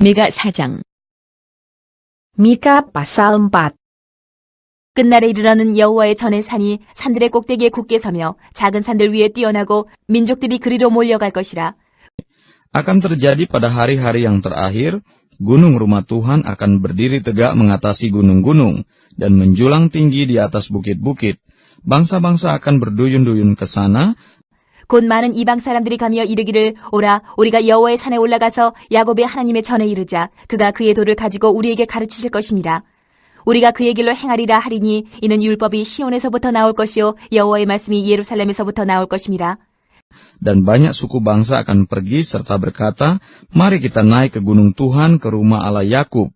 미가 4장 미가 pasal 4. 끝날에 이르러는 여호와의 전의 산이 산들의 꼭대기에 굳게 서며 작은 산들 위에 뛰어나고 민족들이 그리로 몰려갈 것이라. Akan terjadi pada hari-hari yang terakhir, gunung rumah Tuhan akan berdiri tegak mengatasi gunung-gunung dan menjulang tinggi di atas bukit-bukit. Bangsa-bangsa akan berduyun-duyun ke sana 곧 많은 이방 사람들이 가며 이르기를 오라 우리가 여호와의 산에 올라가서 야곱의 하나님의 전에 이르자 그가 그의 도를 가지고 우리에게 가르치실 것입니다. 우리가 그의 길로 행하리라 하리니 이는 율법이 시온에서부터 나올 것이요 여호와의 말씀이 예루살렘에서부터 나올 것입니다. dan banyak suku bangsa akan pergi serta berkata, Mari kita naik ke gunung Tuhan ke rumah Allah Yakub,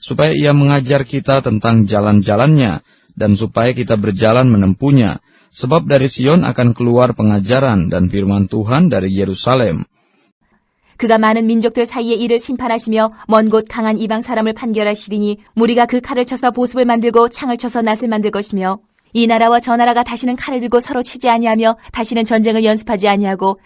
supaya ia mengajar kita tentang jalan-jalannya, dan supaya kita berjalan menempuhnya, sebab dari Sion akan keluar pengajaran dan firman Tuhan dari Yerusalem. 그가 많은 민족들 사이에 이를 심판하시며 먼 곳 강한 이방 사람을 판결하시리니 무리가 그 칼을 쳐서 보습을 만들고 창을 쳐서 낫을 만들 것이며 이 나라와 저 나라가 다시는 칼을 들고 서로 치지 아니하며 다시는 전쟁을 연습하지 아니하고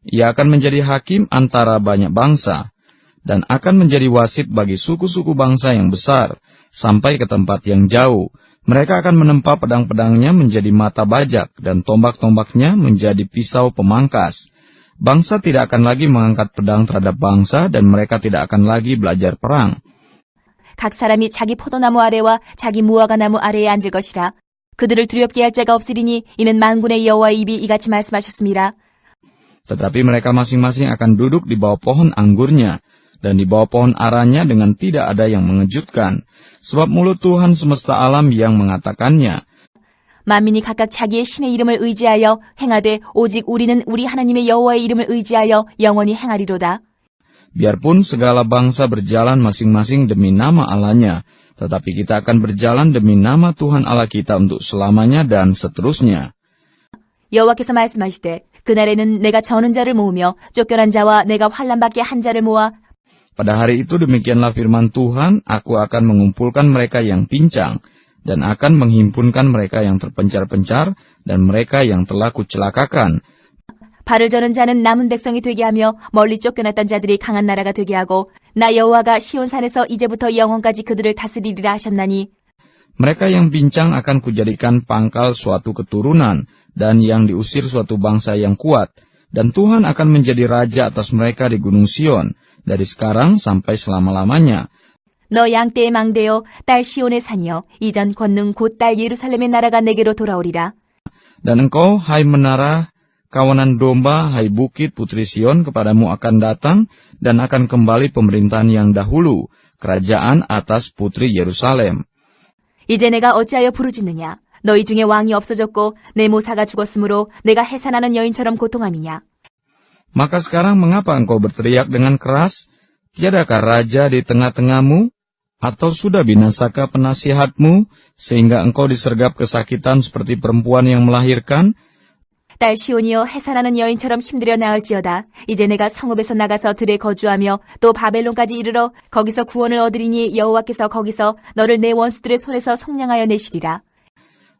Ia akan menjadi hakim antara banyak bangsa, dan akan menjadi wasit bagi suku-suku bangsa yang besar, sampai ke tempat yang jauh. Mereka akan menempa pedang-pedangnya menjadi mata bajak, dan tombak-tombaknya menjadi pisau pemangkas. Bangsa tidak akan lagi mengangkat pedang terhadap bangsa, dan mereka tidak akan lagi belajar perang. 각 사람이 자기 포도나무 아래와 자기 무화과 나무 아래에 앉을 것이라 그들을 두렵게 할 자가 없으리니 이는 만군의 여호와의 입이 이같이 말씀하셨습니다. Tetapi mereka masing-masing akan duduk di bawah pohon anggurnya, dan di bawah pohon aranya dengan tidak ada yang mengejutkan. Sebab mulut Tuhan semesta alam yang mengatakannya, 만민이 각각 자기의 신의 이름을 의지하여 행하되 오직 우리는 우리 하나님의 여호와의 이름을 의지하여 영원히 행하리로다. Biarpun segala bangsa berjalan masing-masing demi nama Allahnya, tetapi kita akan berjalan demi nama Tuhan Allah kita untuk selamanya dan seterusnya. 여호와께서 말씀하시되 그날에는 내가 저는 자를 모으며 쫓겨난 자와 내가 환란 받게 한 자를 모아 Pada hari itu demikianlah firman Tuhan, aku akan mengumpulkan mereka yang pincang, dan akan menghimpunkan mereka yang terpencar-pencar, dan mereka yang telah kucelakakan, 발을 저는 자는 남은 백성이 되게 하며 멀리 쫓겨났던 자들이 강한 나라가 되게 하고 나 여호와가 시온산에서 이제부터 영원까지 그들을 다스리리라 하셨나니 Mereka yang pincang akan kujadikan pangkal suatu keturunan, dan yang diusir suatu bangsa yang kuat. Dan Tuhan akan menjadi raja atas mereka di Gunung Sion, dari sekarang sampai selama-lamanya. 너 양떼의 망대여 딸 시온의 산이여 이전 권능 곧 딸 예루살렘의 나라가 내게로 돌아오리라 Dan engkau, hai menara, kawanan domba, hai bukit putri Sion, kepadamu akan datang, dan akan kembali pemerintahan yang dahulu, kerajaan atas putri Yerusalem. 이제 내가 어찌하여 부르짖느냐 너희 중에 왕이 없어졌고 내 모사가 죽었으므로 내가 해산하는 여인처럼 고통함이냐 Maka sekarang mengapa engkau berteriak dengan keras? Tiadakah raja di tengah-tengahmu? Atau sudah binasakah penasihatmu, sehingga engkau disergap kesakitan seperti perempuan yang melahirkan? 딸 시온이여 해산하는 여인처럼 힘들여 나을지어다 이제 내가 성읍에서 나가서 들에 거주하며 또 바벨론까지 이르러 거기서 구원을 얻으리니 여호와께서 거기서 너를 내 원수들의 손에서 속량하여 내시리라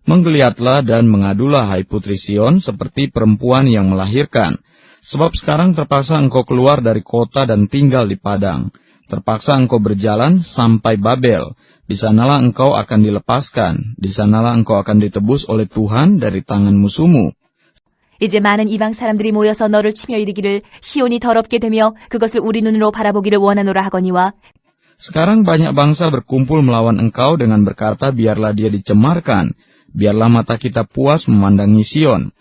Menggeliatlah dan mengadulah hai putri Sion seperti perempuan yang melahirkan. Sebab sekarang terpaksa engkau keluar dari kota dan tinggal di padang. Terpaksa engkau berjalan sampai Babel. Di sanalah engkau akan dilepaskan. Di sanalah engkau akan ditebus oleh Tuhan dari tangan musuhmu. 이제 많은 이방 사람들이 모여서 너를 치며 이르기를 시온이 더럽게 되며 그것을 우리 눈으로 바라보기를 원하노라 하거니와 Sekarang banyak bangsa berkumpul melawan engkau dengan berkata biarlah dia dicemarkan. Biarlah mata kita puas memandangi Sion.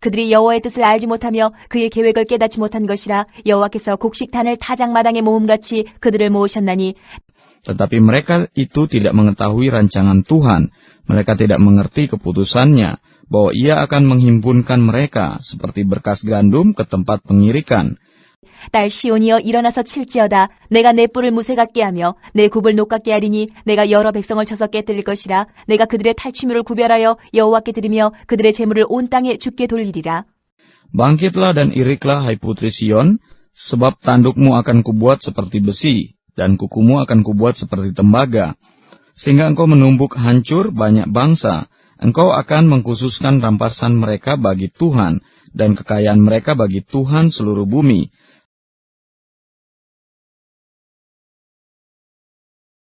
그들이 여호와의 뜻을 알지 못하며 그의 계획을 깨닫지 못한 것이라 여호와께서 곡식단을 타작마당에 모음같이 그들을 모으셨나니 Tetapi mereka itu tidak mengetahui rancangan Tuhan. Mereka tidak mengerti keputusannya, bahwa ia akan menghimpunkan mereka seperti berkas gandum ke tempat pengirikan. 딸 시온이여 일어나서 칠지어다 내가 내 뿔을 무쇠 같게 하며 내 굽을 녹 같게 하리니 내가 여러 백성을 쳐서 깨뜨릴 것이라 내가 그들의 탈취물을 구별하여 여호와께 드리며 그들의 재물을 온 땅에 죽게 돌리리라 Bangkitlah dan iriklah hai putri Sion, sebab tandukmu akan kubuat seperti besi, dan kukumu akan kubuat seperti tembaga. Sehingga engkau menumbuk hancur banyak bangsa, engkau akan mengkhususkan rampasan mereka bagi Tuhan, dan kekayaan mereka bagi Tuhan seluruh bumi.